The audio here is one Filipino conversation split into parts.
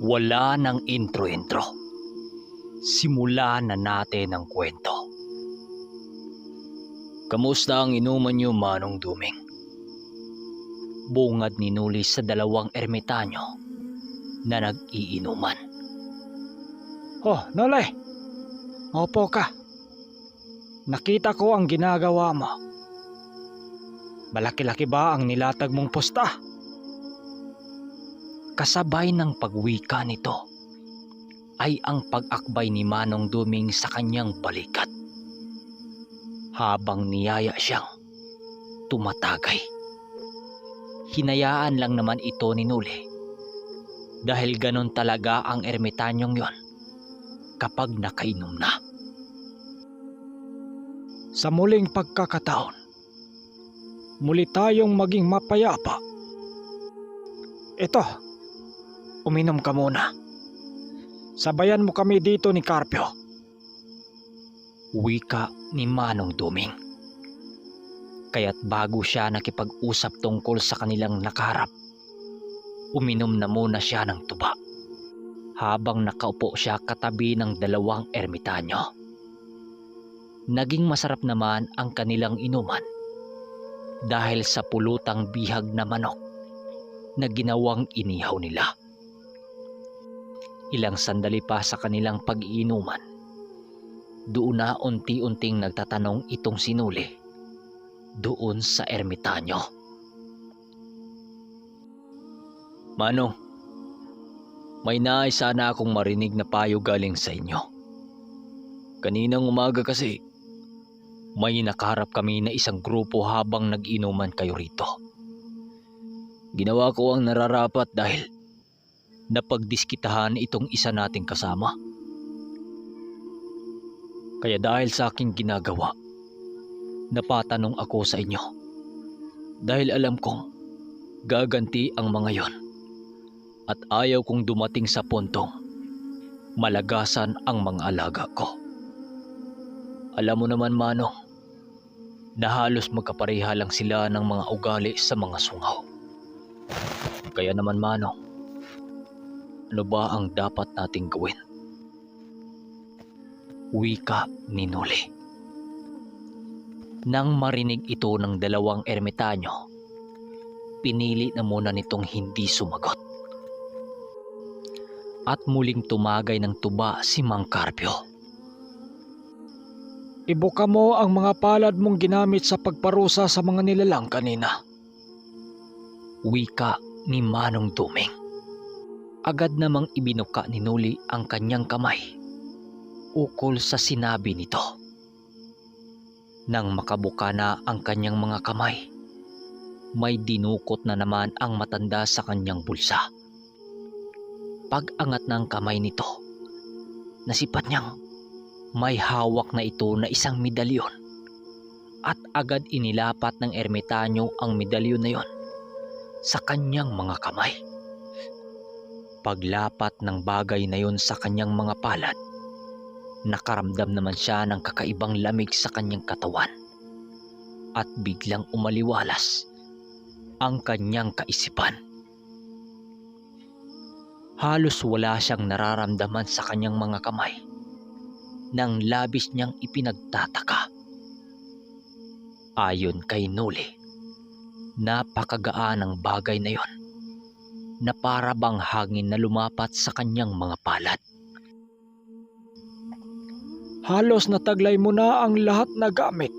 Wala ng intro-intro. Simulan na natin ang kwento. Kamusta ang inuman niyo, Manong Duming? Bungad ni Nuli sa dalawang ermitanyo na nag-iinuman. Oh, Nole. Opo ka. Nakita ko ang ginagawa mo. Malaki-laki ba ang nilatag mong pusta? Kasabay ng pagwika nito ay ang pag-akbay ni Manong Duming sa kanyang balikat. Habang niyaya siyang tumatagay. Hinayaan lang naman ito ni Nuli dahil ganon talaga ang ermitanyong yon kapag nakainom na. Sa muling pagkakataon, muli tayong maging mapayapa. Ito, uminom ka muna. Sabayan mo kami dito ni Carpio. Wika ni Manong Duming. Kaya't bago siya nakipag-usap tungkol sa kanilang nakaharap, uminom na muna siya ng tuba habang nakaupo siya katabi ng dalawang ermitanyo. Naging masarap naman ang kanilang inuman dahil sa pulutang bihag na manok na ginawang inihaw nila. Ilang sandali pa sa kanilang pag-iinuman, doon na unti-unting nagtatanong itong sinuli doon sa ermitanyo. Manong, may nais sana akong marinig na payo galing sa inyo. Kaninang umaga kasi, may nakaharap kami na isang grupo habang nag-inuman kayo rito. Ginawa ko ang nararapat dahil napagdiskitahan itong isa nating kasama. Kaya dahil sa aking ginagawa, napatanong ako sa inyo. Dahil alam kong gaganti ang mga yon at ayaw kong dumating sa puntong malagasan ang mga alaga ko. Alam mo naman Manong, na halos magkapareha lang sila ng mga ugali sa mga sungaw. Kaya naman Manong, ano ba ang dapat nating gawin? Wika ni Nuli. Nang marinig ito ng dalawang ermitanyo, pinili na muna nitong hindi sumagot. At muling tumagay ng tuba si Mang Carpio. Ibuka mo ang mga palad mong ginamit sa pagparusa sa mga nilalang kanina. Wika ni Manong Duming. Agad namang ibinuka ni Nuli ang kanyang kamay ukol sa sinabi nito. Nang makabuka na ang kanyang mga kamay, may dinukot na naman ang matanda sa kanyang bulsa. Pag-angat ng kamay nito, nasipat niyang may hawak na ito na isang medalyon at agad inilapat ng ermitanyo ang medalyon na yon sa kanyang mga kamay. Paglapat ng bagay na yon sa kanyang mga palad, nakaramdam naman siya ng kakaibang lamig sa kanyang katawan at biglang umaliwalas ang kanyang kaisipan. Halos wala siyang nararamdaman sa kanyang mga kamay nang labis niyang ipinagtataka. Ayon kay Nuli, napakagaan ang bagay na yon na para bang hangin na lumapat sa kanyang mga palad. Halos nataglay mo na ang lahat na gamit.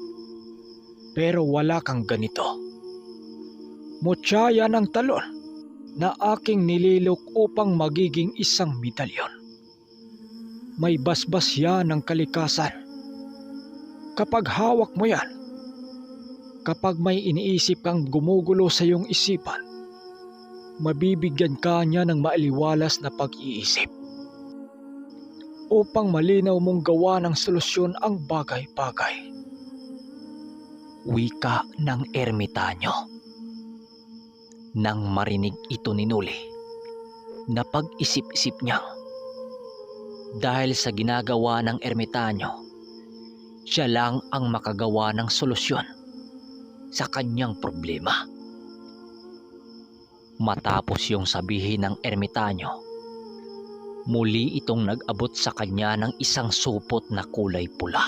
Pero wala kang ganito. Mutsaya ng talon na aking nililok upang magiging isang medalyon. May basbas yan ng kalikasan. Kapag hawak mo yan, kapag may iniisip kang gumugulo sa iyong isipan, mabibigyan ka niya ng maaliwalas na pag-iisip upang malinaw mong gawa ng solusyon ang bagay-bagay. Wika ng ermitanyo. Nang marinig ito ni Nuli, napag-isip-isip niyang dahil sa ginagawa ng ermitanyo, siya lang ang makagawa ng solusyon sa kanyang problema. Matapos yung sabihin ng ermitanyo, Muli itong nag-abot sa kanya ng isang supot na kulay pula.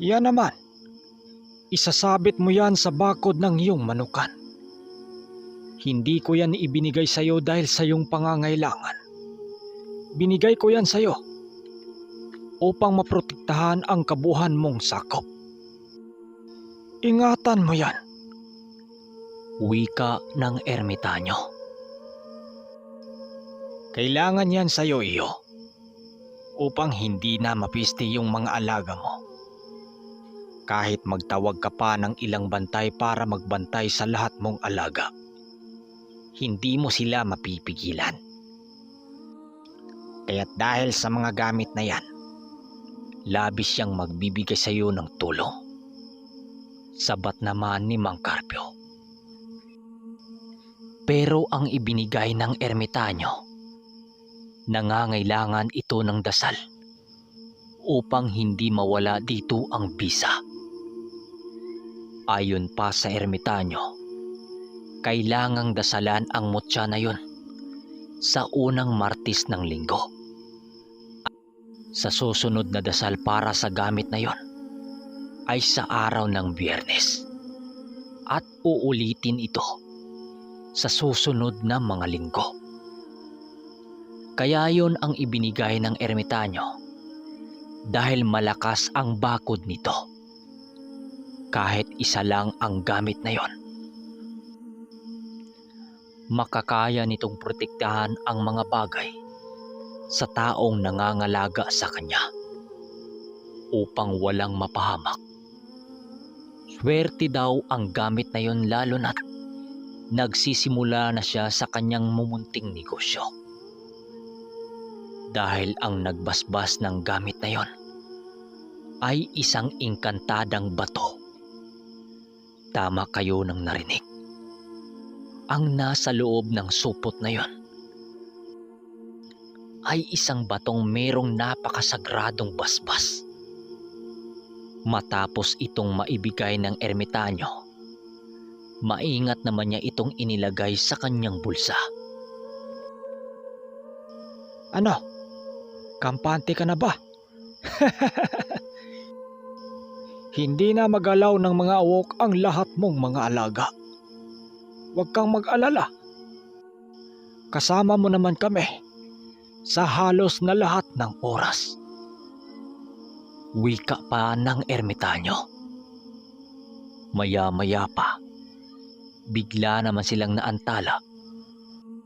Yan naman. Isasabit mo yan sa bakod ng iyong manukan. Hindi ko yan ibinigay sa iyo dahil sa iyong pangangailangan. Binigay ko yan sa iyo upang maprotektahan ang kabuhan mong sakop. Ingatan mo yan. Wika ng ermitanyo. Kailangan yan sa iyo upang hindi na mapiste yung mga alaga mo. Kahit magtawag ka pa ng ilang bantay para magbantay sa lahat mong alaga, hindi mo sila mapipigilan. Kaya't dahil sa mga gamit na yan, labis siyang magbibigay sa iyo ng tulong. Sabat naman ni Mang Carpio. Pero ang ibinigay ng ermitanyo, nangangailangan ito ng dasal upang hindi mawala dito ang bisa. Ayon pa sa ermitanyo, kailangang dasalan ang mutya na yun sa unang martis ng linggo. Sa susunod na dasal para sa gamit na yon ay sa araw ng biyernes at uulitin ito sa susunod na mga linggo. Kaya yon ang ibinigay ng ermitanyo dahil malakas ang bakod nito. Kahit isa lang ang gamit na yon. Makakaya nitong protektahan ang mga bagay sa taong nangangalaga sa kanya upang walang mapahamak. Swerte daw ang gamit na yon lalo na't nagsisimula na siya sa kanyang mumunting negosyo. Dahil ang nagbasbas ng gamit na yon ay isang inkantadang bato. Tama kayo ng narinig. Ang nasa loob ng supot na yon ay isang batong merong napakasagradong basbas. Matapos itong maibigay ng ermitanyo, maingat naman niya itong inilagay sa kanyang bulsa. Ano? Kampante ka na ba? Hindi na magalaw ng mga awok ang lahat mong mga alaga. Huwag kang mag-alala. Kasama mo naman kami sa halos na lahat ng oras. Wika pa ng ermitanyo. Maya-maya pa, bigla naman silang naantala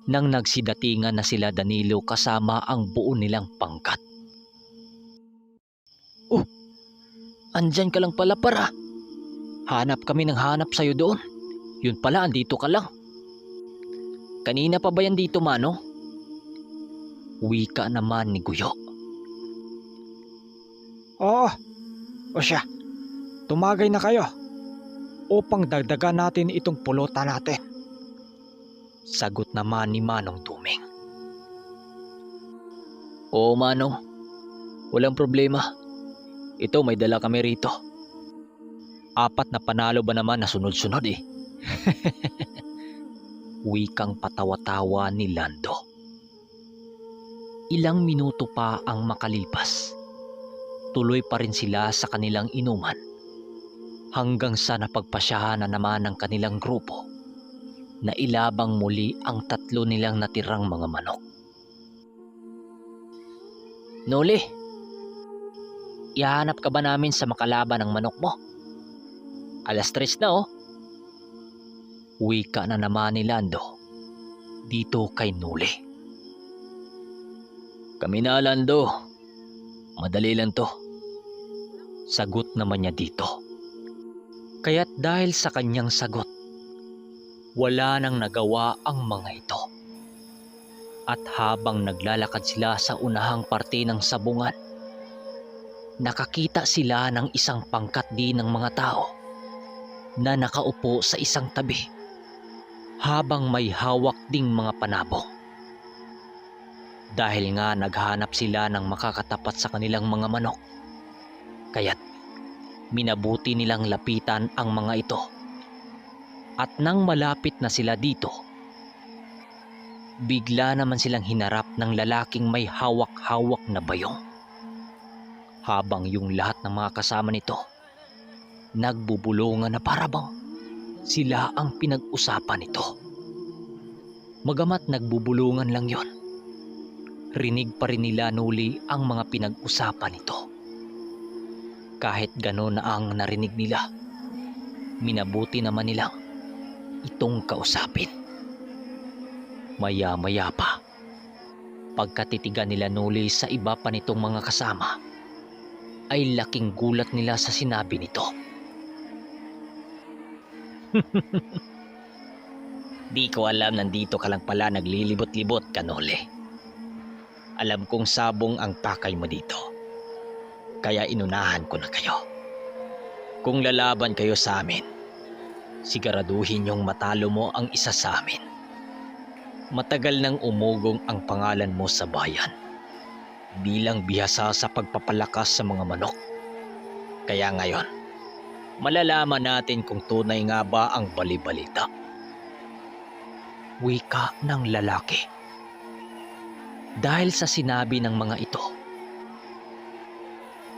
nang nagsidatingan na sila Danilo kasama ang buo nilang pangkat. Oh, andyan ka lang pala para. Hanap kami ng hanap sa'yo doon. Yun pala, andito ka lang. Kanina pa ba yan dito, Mano? Wika naman ni Guyo. Oo. O siya, tumagay na kayo upang dagdagan natin itong pulutan natin. Sagot naman ni Manong Duming. Oo Manong, walang problema. Ito may dala kami rito. Apat na panalo ba naman na sunod-sunod eh. Wikang patawa-tawa ni Lando. Ilang minuto pa ang makalipas. Tuloy pa rin sila sa kanilang inuman hanggang sa napagpasyahan na naman ng kanilang grupo na ilabang muli ang tatlo nilang natirang mga manok. Noli, ihanap ka ba namin sa makalaban ng manok mo? Alas tres na oh. Wika na naman ni Lando dito kay Noli. Kami na Lando, madali lang to. Sagot naman niya dito. Kaya't dahil sa kanyang sagot, wala nang nagawa ang mga ito. At habang naglalakad sila sa unahang parte ng sabungan, nakakita sila ng isang pangkat din ng mga tao na nakaupo sa isang tabi habang may hawak ding mga panabong. Dahil nga naghanap sila ng makakatapat sa kanilang mga manok, kaya't minabuti nilang lapitan ang mga ito. At nang malapit na sila dito, bigla naman silang hinarap ng lalaking may hawak-hawak na bayong. Habang yung lahat ng mga kasama nito, nagbubulungan na parabang sila ang pinag-usapan nito. Magamat nagbubulungan lang yon, rinig pa rin nila nuli ang mga pinag-usapan nito. Kahit gano'n na ang narinig nila, minabuti naman nilang itong kausapin. Maya-maya pa, pagkatitigan nila nuli sa iba pa nitong mga kasama, ay laking gulat nila sa sinabi nito. Di ko alam nandito ka lang pala naglilibot-libot, Kanole. Alam kong sabong ang pakay mo dito. Kaya inunahan ko na kayo. Kung lalaban kayo sa amin, siguraduhin yung matalo mo ang isa sa amin. Matagal nang umugong ang pangalan mo sa bayan bilang bihasa sa pagpapalakas sa mga manok. Kaya ngayon, malalaman natin kung tunay nga ba ang balibalita. Wika ng lalaki. Dahil sa sinabi ng mga ito,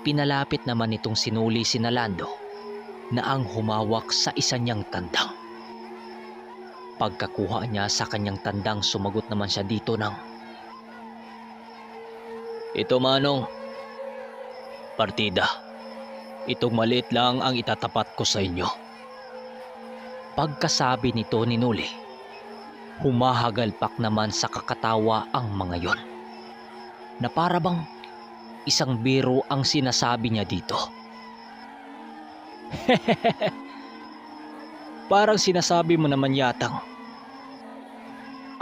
pinalapit naman itong sinuli si Nalando na ang humawak sa isa niyang tandang. Pagkakuha niya sa kanyang tandang sumagot naman siya dito ng Ito manong, partida. Itong maliit lang ang itatapat ko sa inyo. Pagkasabi nito ni Nuli, humahagalpak naman sa kakatawa ang mga yon. Na para bang isang biro ang sinasabi niya dito. Parang sinasabi mo naman yatang,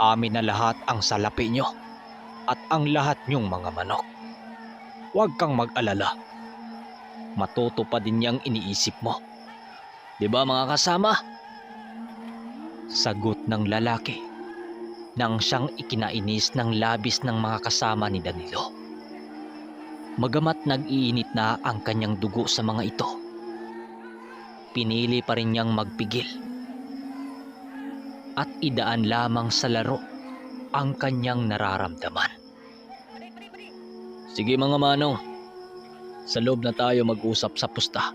amin na lahat ang salapi nyo at ang lahat nyong mga manok. Huwag kang mag-alala. Matutupad din niyang iniisip mo. Di ba mga kasama? Sagot ng lalaki nang siyang ikinainis ng labis ng mga kasama ni Danilo. Magamat nag-iinit na ang kanyang dugo sa mga ito, pinili pa rin niyang magpigil at idaan lamang sa laro ang kanyang nararamdaman. Sige mga manong, sa loob na tayo mag-usap sa pusta.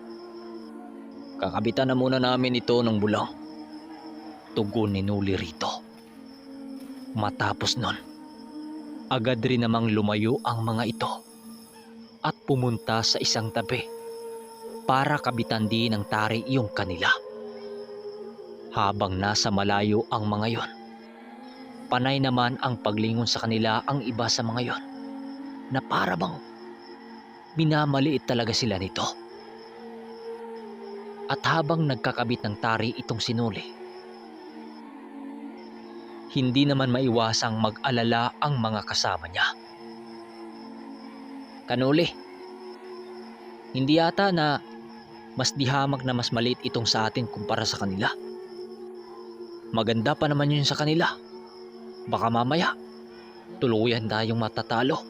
Kakabitan na muna namin ito ng bulang. Tugon ni Nuli rito. Matapos nun, agad rin namang lumayo ang mga ito at pumunta sa isang tabi para kabitan din ng tari yung kanila. Habang nasa malayo ang mga yon, panay naman ang paglingon sa kanila ang iba sa mga yon na para bang minamaliit talaga sila nito. At habang nagkakabit ng tari itong sinuli, hindi naman maiwasang mag-alala ang mga kasama niya. Kanuli, hindi yata na mas dihamag na mas maliit itong sa atin kumpara sa kanila. Maganda pa naman yun sa kanila. Baka mamaya, tuluyan tayong matatalo.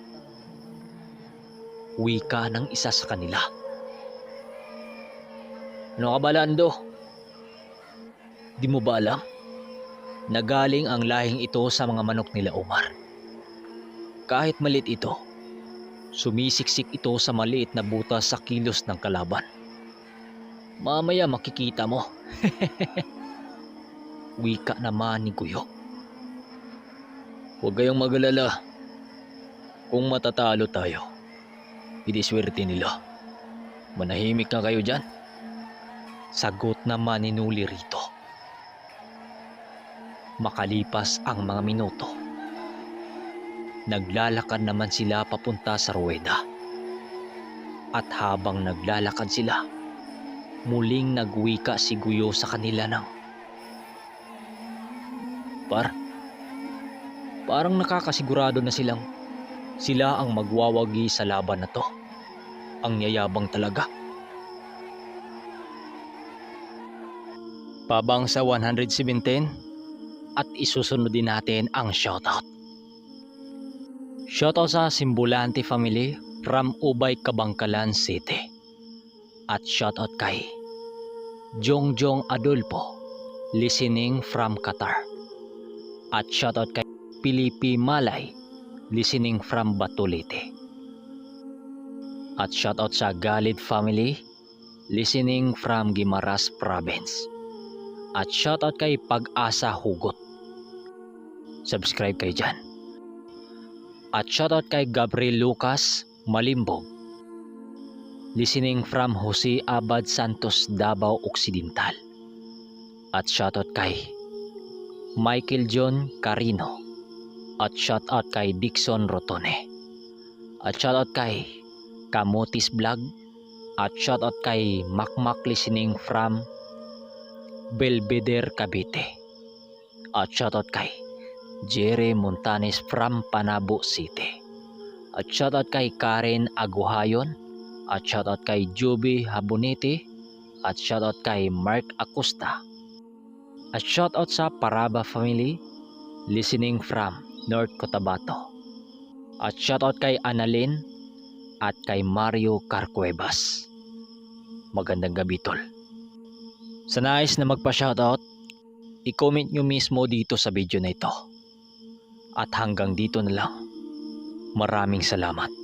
Wika ng isa sa kanila. Ano ka ba, Lando? Di mo ba alam? Nagaling ang lahing ito sa mga manok nila Omar. Kahit maliit ito, sumisiksik ito sa maliit na butas sa kilos ng kalaban. Mamaya makikita mo. Wika naman ni Kuyo. Huwag kayong magalala. Kung matatalo tayo, idiswerte nila. Manahimik na kayo dyan. Sagot naman ni Nuli rito. Makalipas ang mga minuto, naglalakad naman sila papunta sa ruweda. At habang naglalakad sila, muling nagwika si Guyo sa kanila ng Par, parang nakakasigurado na silang sila ang magwawagi sa laban na to. Ang yayabang talaga. Pabang sa 117 at isusunod din natin ang shoutout. Shoutout sa Simbulante Family from Ubay, Kabangkalan City. At shoutout kay Jongjong Adolfo listening from Qatar. At shoutout kay Pilipi Malay, listening from Batulite. At shoutout sa Galid family, listening from Guimaras Province. At shoutout kay Pag-asa Hugot. Subscribe kayo dyan. At shoutout kay Gabriel Lucas Malimbog. Listening from Jose Abad Santos Davao Occidental. At shoutout kay Michael John Carino. At shoutout kay Dixon Rotone. At shoutout kay Kamutis Vlog. At shoutout kay Makmak Listening from Belvedere Cavite. At shoutout kay Jerry Montanes from Panabo City. At shoutout kay Karen Aguhayon. At shoutout kay Juby Habonete. At shoutout kay Mark Acosta. At shoutout sa Paraba family listening from North Cotabato. At shoutout kay Annalyn at kay Mario Carcuevas. Magandang gabi tol. Sa nais na magpa-shoutout, i-comment nyo mismo dito sa video na ito. At hanggang dito na lang. Maraming salamat.